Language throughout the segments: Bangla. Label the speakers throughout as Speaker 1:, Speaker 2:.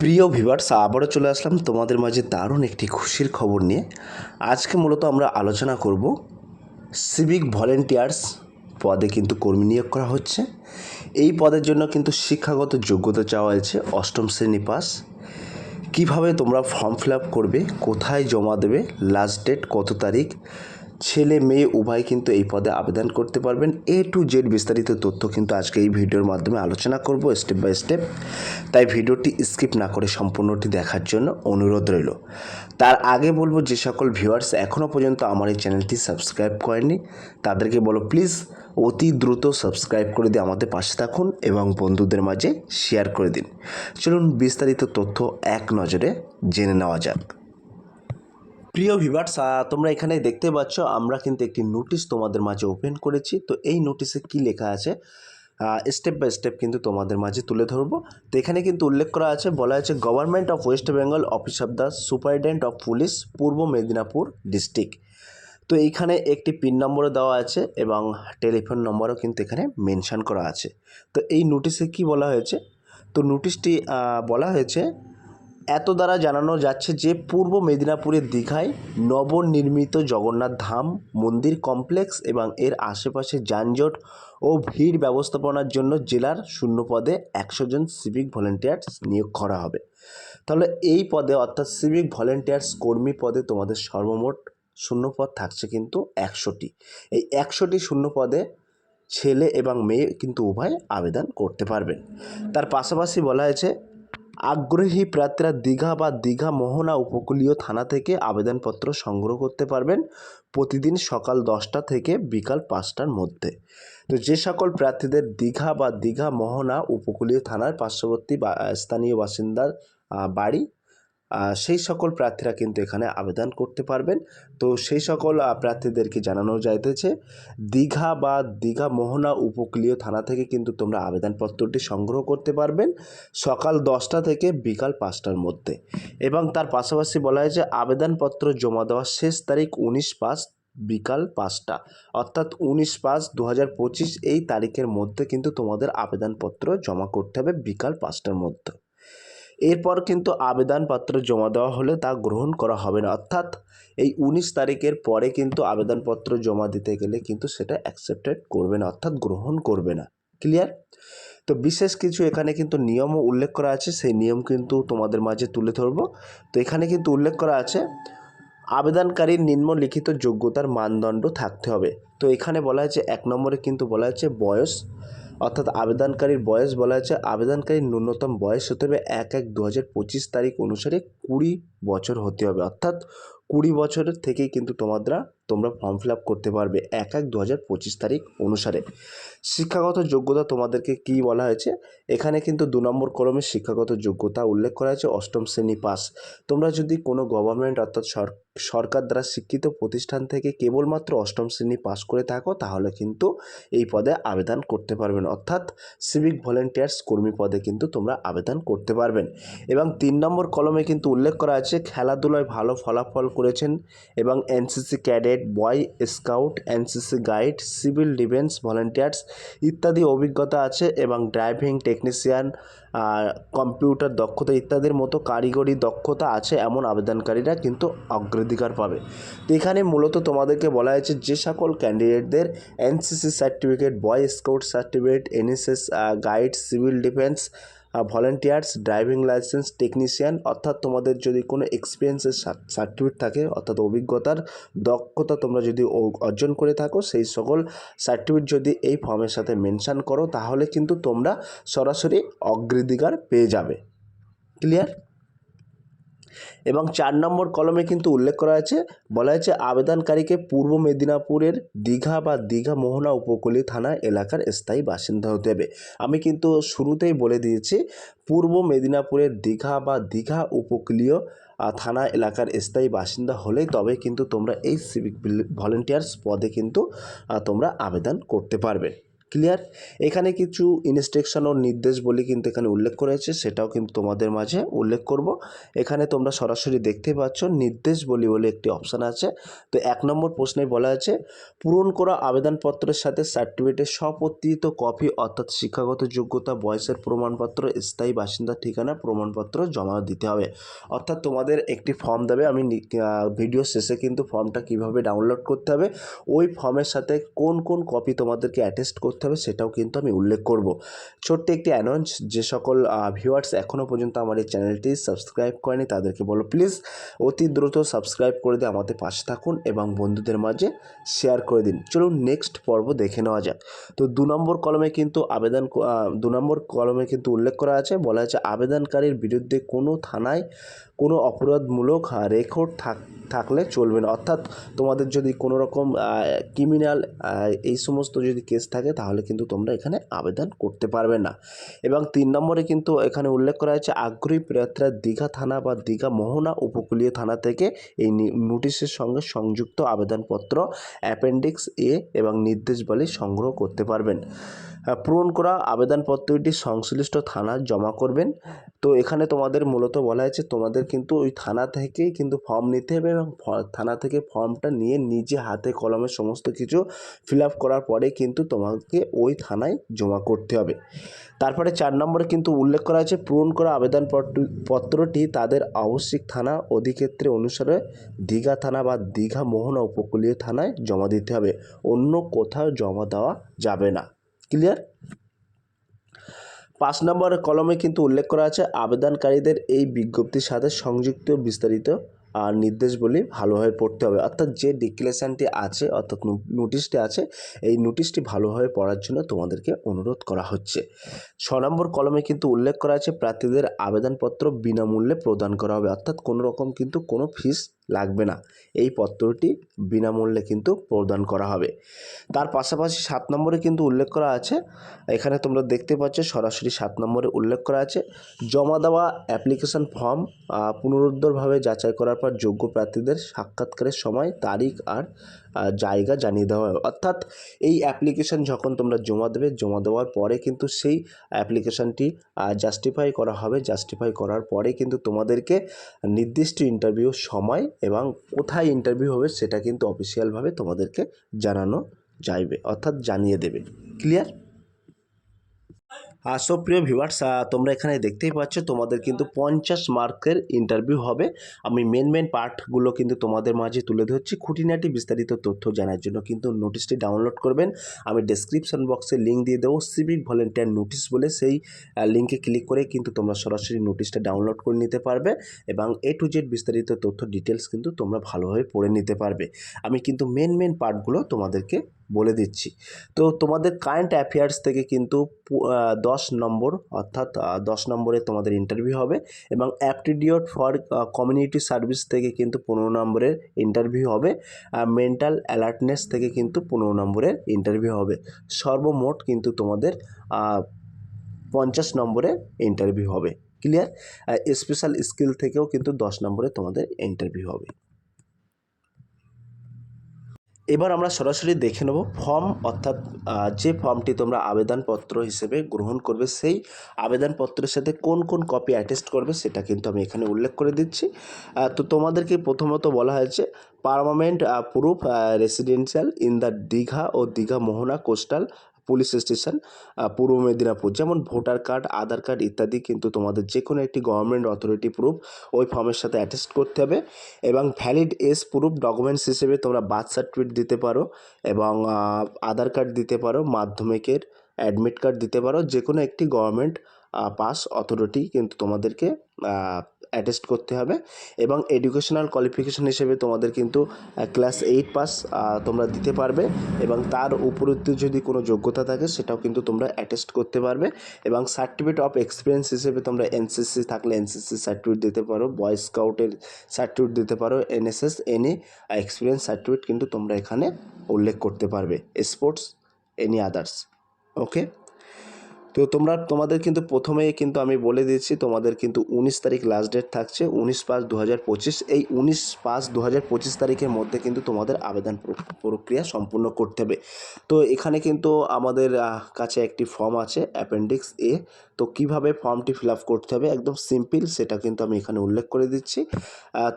Speaker 1: প্রিয় ভিভার্স আবারও চলে আসলাম তোমাদের মাঝে দারুণ একটি খুশির খবর নিয়ে। আজকে মূলত আমরা আলোচনা করব সিভিক ভলেন্টিয়ার্স পদে কিন্তু কর্মী নিয়োগ করা হচ্ছে। এই পদের জন্য কিন্তু শিক্ষাগত যোগ্যতা চাওয়া হয়েছে, অষ্টম শ্রেণি পাস। কীভাবে তোমরা ফর্ম ফিল আপ করবে, কোথায় জমা দেবে লাস্ট ডেট কত তারিখ ছেলে মেয়ে উভয় কিন্তু এই পদে আবেদন করতে পারবেন। এ টু জেড বিস্তারিত তথ্য কিন্তু আজকে এই ভিডিওর মাধ্যমে আলোচনা করব স্টেপ বাই স্টেপ তাই ভিডিওটি স্কিপ না করে সম্পূর্ণটি দেখার জন্য অনুরোধ রইল। তার আগে বলব যে সকল ভিউয়ার্স এখনও পর্যন্ত আমার এই চ্যানেলটি সাবস্ক্রাইব করেননি, তাদেরকে বলো প্লিজ অতি দ্রুত সাবস্ক্রাইব করে দিয়ে আমাদের পাশে থাকুন এবং বন্ধুদের মাঝে শেয়ার করে দিন। চলুন বিস্তারিত তথ্য এক নজরে জেনে নেওয়া যাক। প্রিয় ভিভার্স তোমরা এখানে দেখতে পাচ্ছ, আমরা কিন্তু একটি নোটিশ তোমাদের মাঝে ওপেন করেছি। তো এই নোটিশে কি লেখা আছে স্টেপ বাই স্টেপ কিন্তু তোমাদের মাঝে তুলে ধরবো। তো এখানে কিন্তু উল্লেখ করা আছে, বলা আছে government of West Bengal office of the superintendent of police Purba Medinipur district তো এইখানে একটি পিন নম্বরও দেওয়া আছে এবং টেলিফোন নম্বরও কিন্তু এখানে মেনশন করা আছে। তো এই নোটিশে কি বলা হয়েছে, তো নোটিশটি বলা হয়েছে এত দ্বারা জানানো যাচ্ছে যে পূর্ব মেদিনীপুরের দীঘায় নবনির্মিত জগন্নাথ ধাম, মন্দির কমপ্লেক্স এবং এর আশেপাশে যানজট ও ভিড় ব্যবস্থাপনার জন্য জেলার শূন্য পদে একশো জন সিভিক ভলেন্টিয়ার্স নিয়োগ করা হবে। তাহলে এই পদে অর্থাৎ সিভিক ভলেন্টিয়ার্স কর্মী পদে তোমাদের সর্বমোট শূন্য পদ থাকছে কিন্তু একশোটি। এই একশোটি শূন্য পদে ছেলে এবং মেয়ে কিন্তু উভয় আবেদন করতে পারবেন। তার পাশাপাশি বলা হয়েছে আগ্রহী প্রার্থীরা দীঘা বা দীঘা মোহনা উপকূলীয় থানা থেকে আবেদনপত্র সংগ্রহ করতে পারবেন প্রতিদিন সকাল দশটা থেকে বিকাল পাঁচটার মধ্যে। তো যে সকল প্রার্থীদের দীঘা বা দীঘা মোহনা উপকূলীয় থানার পার্শ্ববর্তী বা স্থানীয় বাসিন্দার বাড়ি সেই সকল প্রার্থীরা কিন্তু এখানে আবেদন করতে পারবেন। তো সেই সকল প্রার্থীদেরকে জানানো যাইতেছে, দীঘা বা দীঘা মোহনা উপকূলীয় থানা থেকে কিন্তু তোমরা আবেদনপত্রটি সংগ্রহ করতে পারবেন সকাল দশটা থেকে বিকাল পাঁচটার মধ্যে। এবং তার পাশাপাশি বলা হয়েছে আবেদনপত্র জমা দেওয়ার শেষ তারিখ উনিশ পাঁচ বিকাল পাঁচটা। অর্থাৎ উনিশ পাঁচ দু এই তারিখের মধ্যে কিন্তু তোমাদের আবেদনপত্র জমা করতে হবে বিকাল পাঁচটার মধ্যে। এরপর কিন্তু আবেদনপত্র জমা দেওয়া হলে তা গ্রহণ করা হবে না। অর্থাৎ এই উনিশ তারিখের পরে কিন্তু আবেদনপত্র জমা দিতে গেলে কিন্তু সেটা অ্যাকসেপ্টেড করবে না, অর্থাৎ গ্রহণ করবে না। ক্লিয়ার তো বিশেষ কিছু এখানে কিন্তু নিয়মও উল্লেখ করা আছে, সেই নিয়ম কিন্তু তোমাদের মাঝে তুলে ধরবো। তো এখানে কিন্তু উল্লেখ করা আছে, আবেদনকারীর নিম্নলিখিত যোগ্যতার মানদণ্ড থাকতে হবে। তো এখানে বলা হয়েছে, এক নম্বরে কিন্তু বলা হয়েছে বয়স অর্থাৎ আবেদনকারীর বয়স বলা হয়েছে। আবেদনকারীর ন্যূনতম বয়স হতে হবে এক এক দু হাজার পঁচিশ তারিখ অনুসারে কুড়ি বছর হতে হবে। অর্থাৎ কুড়ি বছরের থেকেই কিন্তু তোমরা তোমরা ফর্ম ফিল আপ করতে পারবে এক এক দু হাজার পঁচিশ তারিখ অনুসারে। শিক্ষাগত যোগ্যতা তোমাদেরকে কী বলা হয়েছে? এখানে কিন্তু দু নম্বর কলমে শিক্ষাগত যোগ্যতা উল্লেখ করা হয়েছে, অষ্টম শ্রেণি পাস। তোমরা যদি কোনো গভর্নমেন্ট অর্থাৎ সর- সরকার দ্বারা শিক্ষিত প্রতিষ্ঠান থেকে কেবলমাত্র অষ্টম শ্রেণি পাস করে থাকো, তাহলে কিন্তু এই পদে আবেদন করতে পারবেন। অর্থাৎ সিভিক ভলেন্টিয়ার্স কর্মী পদে কিন্তু তোমরা আবেদন করতে পারবেন। এবং তিন নম্বর কলমে কিন্তু উল্লেখ করা আছে, খেলাধুলায় ভালো ফলাফল করেছেন এবং NCC cadet, boy scout, NCC guide, civil defence volunteers ইত্যাদি অভিজ্ঞতা আছে এবং ড্রাইভিং টেকনিশিয়ান কম্পিউটার দক্ষতা ইত্যাদির মতো কারিগরি দক্ষতা আছে এমন আবেদনকারীরা কিন্তু অগ্রাধিকার পাবে। তো এখানে মূলত তোমাদেরকে বলা হয়েছে যে সকল ক্যান্ডিডেটদের NCC certificate, boy scout certificate, NSS guide, civil defence volunteers driving licence technician অর্থাৎ তোমাদের যদি কোনো এক্সপিরিয়েন্সের সার্টিফিকেট থাকে, অর্থাৎ অভিজ্ঞতার দক্ষতা তোমরা যদি অর্জন করে থাকো, সেই সকল সার্টিফিকেট যদি এই ফর্মের সাথে মেনশান করো, তাহলে কিন্তু তোমরা সরাসরি অগ্রাধিকার পেয়ে যাবে। ক্লিয়ার এবং চার নম্বর কলমে কিন্তু উল্লেখ করা আছে, বলা হয়েছে আবেদনকারীকে পূর্ব মেদিনীপুরের দীঘা বা দীঘা মোহনা উপকূলীয় থানা এলাকার স্থায়ী বাসিন্দা হতে হবে। আমি কিন্তু শুরুতেই বলে দিয়েছি, পূর্ব মেদিনীপুরের দীঘা বা দীঘা উপকূলীয় থানা এলাকার স্থায়ী বাসিন্দা হলেই তবে কিন্তু তোমরা এই সিভিক ভলেন্টিয়ার্স পদে কিন্তু তোমরা আবেদন করতে পারবে। ক্লিয়ার এখানে কিছু ইনস্ট্রাকশন ও নির্দেশ বলে কিন্তু এখানে উল্লেখ করেছে সেটাও কিন্তু তোমাদের মাঝে উল্লেখ করব। এখানে তোমরা সরাসরি দেখতে পাচ্ছ, নির্দেশ বলি বলে একটি অপশান আছে। তো এক নম্বর প্রশ্নে বলা আছে, পূরণ করা আবেদনপত্রের সাথে সার্টিফিকেটের স্বপত্রিত কপি অর্থাৎ শিক্ষাগত যোগ্যতা, বয়সের প্রমাণপত্র, স্থায়ী বাসিন্দার ঠিকানা, প্রমাণপত্র জমা দিতে হবে। অর্থাৎ তোমাদের একটি ফর্ম দেবে, আমি ভিডিও শেষে কিন্তু ফর্মটা কীভাবে ডাউনলোড করতে হবে, ওই ফর্মের সাথে কোন কোন কপি তোমাদেরকে অ্যাটেস্ট করতে হবে সেটাও কিন্তু আমি উল্লেখ করব। ছোট্ট একটি অ্যানাউন্স যে সকল ভিউয়ার্স এখনও পর্যন্ত আমার এই চ্যানেলটি সাবস্ক্রাইব করেনি, তাদেরকে বলো প্লিজ অতি দ্রুত সাবস্ক্রাইব করে দিয়ে আমাদের পাশে থাকুন এবং বন্ধুদের মাঝে শেয়ার করে দিন। চলুন নেক্সট পর্ব দেখে নেওয়া যাক। তো দু নম্বর কলমে কিন্তু আবেদন দু নম্বর কলমে কিন্তু উল্লেখ করা আছে। বলা আছে আবেদনকারীর বিরুদ্ধে কোনো থানায় কোনো অপরাধমূলক রেকর্ড থাক, থাকলে চলবে না। অর্থাৎ তোমাদের যদি কোনো রকম ক্রিমিনাল এই সমস্ত যদি কেস থাকে তাহলে কিন্তু তোমরা এখানে আবেদন করতে পারবে না। এবং তিন নম্বরে কিন্তু এখানে উল্লেখ করা হয়েছে, আগ্রহী প্রার্থীরা দীঘা থানা বা দীঘা মোহনা উপকূলীয় থানা থেকে এই নোটিশের সঙ্গে সংযুক্ত আবেদনপত্র, অ্যাপেন্ডিক্স এ এবং নির্দেশবলী সংগ্রহ করতে পারবেন। পূরণ করা আবেদনপত্রটি সংশ্লিষ্ট থানায় জমা করবেন। তো এখানে তোমাদের মূলত বলা হয়েছে, তোমাদের কিন্তু ওই থানা থেকেই কিন্তু ফর্ম নিতে হবে এবং থানা থেকে ফর্মটা নিয়ে নিজে হাতে কলমে সমস্ত কিছু ফিল আপ করার পরে কিন্তু তোমাকে ওই থানায় জমা করতে হবে। তারপরে চার নম্বরে কিন্তু উল্লেখ করা আছে, পূরণ করা আবেদন পত্রটি তাদের আবশ্যিক থানা অধিক্ষেত্রে অনুসারে দীঘা থানা বা দীঘা মোহনা উপকূলীয় থানায় জমা দিতে হবে। অন্য কোথাও জমা দেওয়া যাবে না। ক্লিয়ার? পাঁচ নম্বর কলমে কিন্তু উল্লেখ করা আছে, আবেদনকারীদের এই বিজ্ঞপ্তির সাথে সংযুক্ত বিস্তারিত আর নির্দেশগুলি ভালোভাবে পড়তে হবে। অর্থাৎ যে ডিক্লেশানটি আছে, অর্থাৎ নোটিশটি আছে, এই নোটিশটি ভালোভাবে পড়ার জন্য তোমাদেরকে অনুরোধ করা হচ্ছে। ছ নম্বর কলমে কিন্তু উল্লেখ করা আছে, প্রার্থীদের আবেদনপত্র বিনামূল্যে প্রদান করা হবে। অর্থাৎ কোনো রকম কিন্তু কোনো ফিস লাগবে না। এই পত্রটি বিনামূল্যে কিন্তু প্রদান করা হবে। তার পাশাপাশি সাত নম্বরে কিন্তু উল্লেখ করা আছে, এখানে তোমরা দেখতে পাচ্ছ সরাসরি সাত নম্বরে উল্লেখ করা আছে, জমা দেওয়া অ্যাপ্লিকেশন ফর্ম পুনরুদ্ধারভাবে যাচাই করার পর যোগ্য প্রার্থীদের সাক্ষাৎকারের সময়, তারিখ আর জায়গা জানিয়ে দেওয়া হয়। অর্থাৎ এই অ্যাপ্লিকেশান যখন তোমরা জমা দেবে, জমা দেওয়ার পরে কিন্তু সেই অ্যাপ্লিকেশানটি জাস্টিফাই করা হবে। জাস্টিফাই করার পরে কিন্তু তোমাদেরকে নির্দিষ্ট ইন্টারভিউ সময় এবং কোথায় ইন্টারভিউ হবে সেটা কিন্তু অফিসিয়ালভাবে তোমাদেরকে জানানো যাইবে। অর্থাৎ জানিয়ে দেবে। ক্লিয়ার আর সব প্রিয় ভিউয়ার্স তোমরা এখানে দেখতেই পাচ্ছ, তোমাদের কিন্তু পঞ্চাশ মার্কের ইন্টারভিউ হবে। আমি মেন মেন পার্টগুলো কিন্তু তোমাদের মাঝে তুলে ধরছি। খুঁটিনাটি বিস্তারিত তথ্য জানার জন্য কিন্তু নোটিশটি ডাউনলোড করবেন। আমি ডেসক্রিপশন বক্সে লিঙ্ক দিয়ে দেবো। সিভিক ভলেন্টিয়ার নোটিশ বলে সেই লিঙ্কে ক্লিক করে কিন্তু তোমরা সরাসরি নোটিশটা ডাউনলোড করে নিতে পারবে এবং এ টু জেড বিস্তারিত তথ্য ডিটেলস কিন্তু তোমরা ভালোভাবে পড়ে নিতে পারবে। আমি কিন্তু মেন মেন পার্টগুলো তোমাদেরকে বলে দিচ্ছি। তো তোমাদের কারেন্ট অ্যাফেয়ার্স থেকে কিন্তু দশ নম্বর অর্থাৎ দশ নম্বরে তোমাদের ইন্টারভিউ হবে এবং অ্যাপটিডিউড ফর কমিউনিটি সার্ভিস থেকে কিন্তু পনেরো নম্বরের ইন্টারভিউ হবে। মেন্টাল অ্যালার্টনেস থেকে কিন্তু পনেরো নম্বরের ইন্টারভিউ হবে। সর্বমোট কিন্তু তোমাদের পঞ্চাশ নম্বরে ইন্টারভিউ হবে। ক্লিয়ার স্পেশাল স্কিল থেকেও কিন্তু দশ নম্বরে তোমাদের ইন্টারভিউ হবে। এবার আমরা সরাসরি দেখে নেব ফর্ম, অর্থাৎ যে ফর্মটি তোমরা আবেদনপত্র হিসেবে গ্রহণ করবে, সেই আবেদনপত্রের সাথে কোন কোন কপি অ্যাটেস্ট করবে, সেটা কিন্তু আমি এখানে উল্লেখ করে দিচ্ছি। তো তোমাদেরকে প্রথমত বলা হয়েছে permanent proof residential in the Digha O Digha Mohana coastal police station Purba Medinipur. যেমন ভোটার কার্ড, আধার কার্ড ইত্যাদি কিন্তু তোমাদের যে কোনো একটি গভর্নমেন্ট অথরিটি প্রুফ ওই ফর্মের সাথে অ্যাটেস্ট করতে হবে এবং ভ্যালিড এস প্রুফ ডকুমেন্টস হিসেবে তোমরা বার্থ সার্টিফিকেট দিতে পারো এবং আধার কার্ড দিতে পারো, মাধ্যমিকের অ্যাডমিট কার্ড দিতে পারো। যে কোনো একটি গভর্নমেন্ট পাস অথরিটি কিন্তু তোমাদেরকে অ্যাটেস্ট করতে হবে এবং এডুকেশনাল কোয়ালিফিকেশন হিসেবে তোমাদের কিন্তু ক্লাস এইট পাস তোমরা দিতে পারবে এবং তার উপরতে যদি কোনো যোগ্যতা থাকে সেটাও কিন্তু তোমরা অ্যাটেস্ট করতে পারবে এবং সার্টিফিকেট অফ এক্সপিরিয়েন্স হিসেবে তোমরা এনসিসি থাকলে এনসিসি সার্টিফিকেট দিতে পারো বয় স্কাউটের সার্টিফিকেট দিতে পারো এনএসএস এনি এক্সপিরিয়েন্স সার্টিফিকেট কিন্তু তোমরা এখানে উল্লেখ করতে পারবে স্পোর্টস এনি আদার্স ওকে তো তোমরা, তোমাদের কিন্তু প্রথমেই কিন্তু আমি বলে দিচ্ছি, তোমাদের কিন্তু উনিশ তারিখ লাস্ট ডেট থাকছে, উনিশ পাঁচ দু হাজার পঁচিশ। এই উনিশ পাঁচ দু হাজার পঁচিশ তারিখের মধ্যে কিন্তু তোমাদের আবেদন প্র- প্রক্রিয়া সম্পূর্ণ করতে হবে। তো এখানে কিন্তু আমাদের কাছে একটি ফর্ম আছে অ্যাপেন্ডিক্স এ তো কীভাবে ফর্মটি ফিল আপ করতে হবে? একদম সিম্পল, সেটা কিন্তু আমি এখানে উল্লেখ করে দিচ্ছি।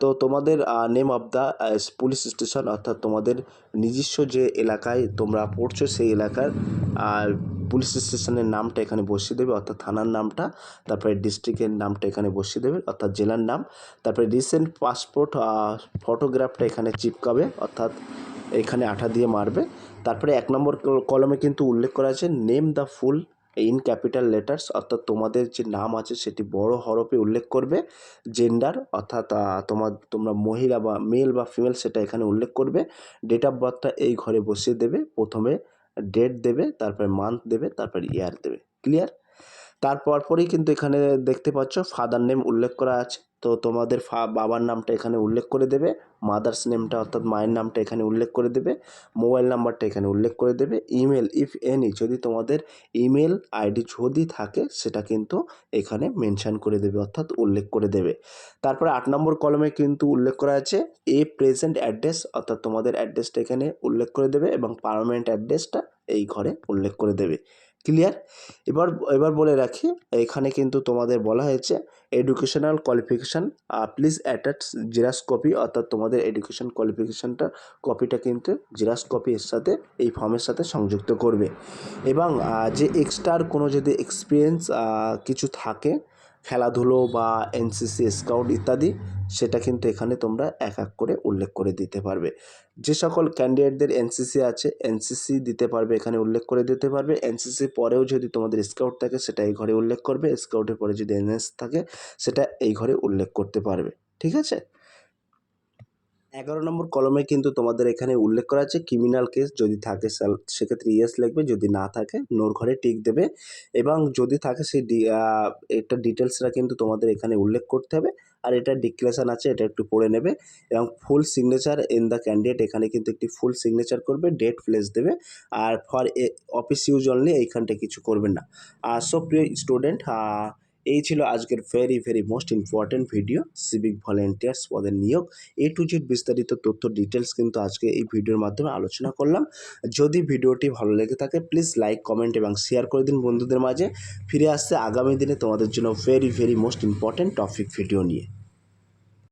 Speaker 1: তো তোমাদের name of the police station অর্থাৎ তোমাদের নিজস্ব যে এলাকায় তোমরা পড়ছো, সেই এলাকার আর পুলিশ স্টেশনের নামটা এখানে বসিয়ে দেবে, অর্থাৎ থানার নামটা, তারপরে ডিস্ট্রিক্টের নামটা এখানে বসিয়ে দেবে, অর্থাৎ জেলার নাম। তারপরে রিসেন্ট পাসপোর্ট ফটোগ্রাফটা এখানে চিপকাবে, অর্থাৎ এখানে আঠা দিয়ে মারবে। তারপরে এক নম্বর কল- কলমে কিন্তু উল্লেখ করা আছে name the full in capital letters অর্থাৎ তোমাদের যে নাম আছে সেটি বড় হরফে উল্লেখ করবে। জেন্ডার অর্থাৎ তোমার, তোমরা মহিলা বা মেল বা ফিমেল সেটা এখানে উল্লেখ করবে। ডেট অফ বার্থটা এই ঘরে বসিয়ে দেবে। প্রথমে ডেট দেবে, তারপরে মান্থ দেবে, তারপর ইয়ার দেবে। ক্লিয়ার তারপর পরেই কিন্তু এখানে দেখতে পাচ্ছ ফাদার নেম উল্লেখ করা আছে। তো তোমাদের বাবার নামটা এখানে উল্লেখ করে দেবে মাদার্স নেমটা অর্থাৎ মায়ের নামটা এখানে উল্লেখ করে দেবে মোবাইল নাম্বারটা এখানে উল্লেখ করে দেবে ইমেল ইফ এনি যদি তোমাদের ইমেল আইডি যদি থাকে সেটা কিন্তু এখানে মেনশন করে দেবে অর্থাৎ উল্লেখ করে দেবে। তারপরে আট নম্বর কলমে কিন্তু উল্লেখ করা আছে এ প্রেজেন্ট অ্যাড্রেস অর্থাৎ তোমাদের অ্যাড্রেসটা এখানে উল্লেখ করে দেবে এবং পারমানেন্ট অ্যাড্রেসটা এই ঘরে উল্লেখ করে দেবে। ক্লিয়ার এবার এবার বলে রাখি, এখানে কিন্তু তোমাদের বলা হয়েছে educational qualification please attach xerox copy অর্থাৎ তোমাদের এডুকেশন কোয়ালিফিকেশানটা কপিটা কিন্তু জেরাক্স কপির সাথে, এই ফর্মের সাথে সংযুক্ত করবে। এবং যে এক্সট্রার কোনো যদি এক্সপিরিয়েন্স কিছু থাকে খেলাধুলো বা এনসিসি স্কাউট ইত্যাদি, সেটা কিন্তু এখানে তোমরা এক এক করে উল্লেখ করে দিতে পারবে। যে সকল ক্যান্ডিডেটদের এনসিসি আছে এনসিসি দিতে পারবে, এখানে উল্লেখ করে দিতে পারবে। এনসিসি পরেও যদি তোমাদের স্কাউট থাকে, সেটা এই ঘরে উল্লেখ করবে। স্কাউটের পরে যদি এনএস থাকে, সেটা এই ঘরে উল্লেখ করতে পারবে। ঠিক আছে? এগারো নম্বর কলমে কিন্তু তোমাদের এখানে উল্লেখ করা আছে ক্রিমিনাল কেস যদি থাকে সেক্ষেত্রে ইয়েস লিখবে, যদি না থাকে নোর ঘরে টিক দেবে এবং যদি থাকে সেই এটা ডিটেলসটা কিন্তু তোমাদের এখানে উল্লেখ করতে হবে আর এটা ডিক্লেশন আছে, এটা একটু পড়ে নেবে এবং full signature in the candidate এখানে কিন্তু একটি ফুল সিগনেচার করবে ডেট প্লেস দেবে আর ফর অফিস ইউজ অনলি এইখানটা কিছু করবে না। আর সো প্রিয় স্টুডেন্ট এই ছিল আজকের very very most important video civic volunteers পদের নিয়োগ। এ টু জেড বিস্তারিত তথ্য ডিটেলস কিন্তু আজকে এই ভিডিওর মাধ্যমে আলোচনা করলাম। যদি ভিডিওটি ভালো লেগে থাকে প্লিজ লাইক কমেন্ট এবং শেয়ার করে দিন বন্ধুদের মাঝে। ফিরে আসছে আগামী দিনে তোমাদের জন্য very very most important topic video নিয়ে।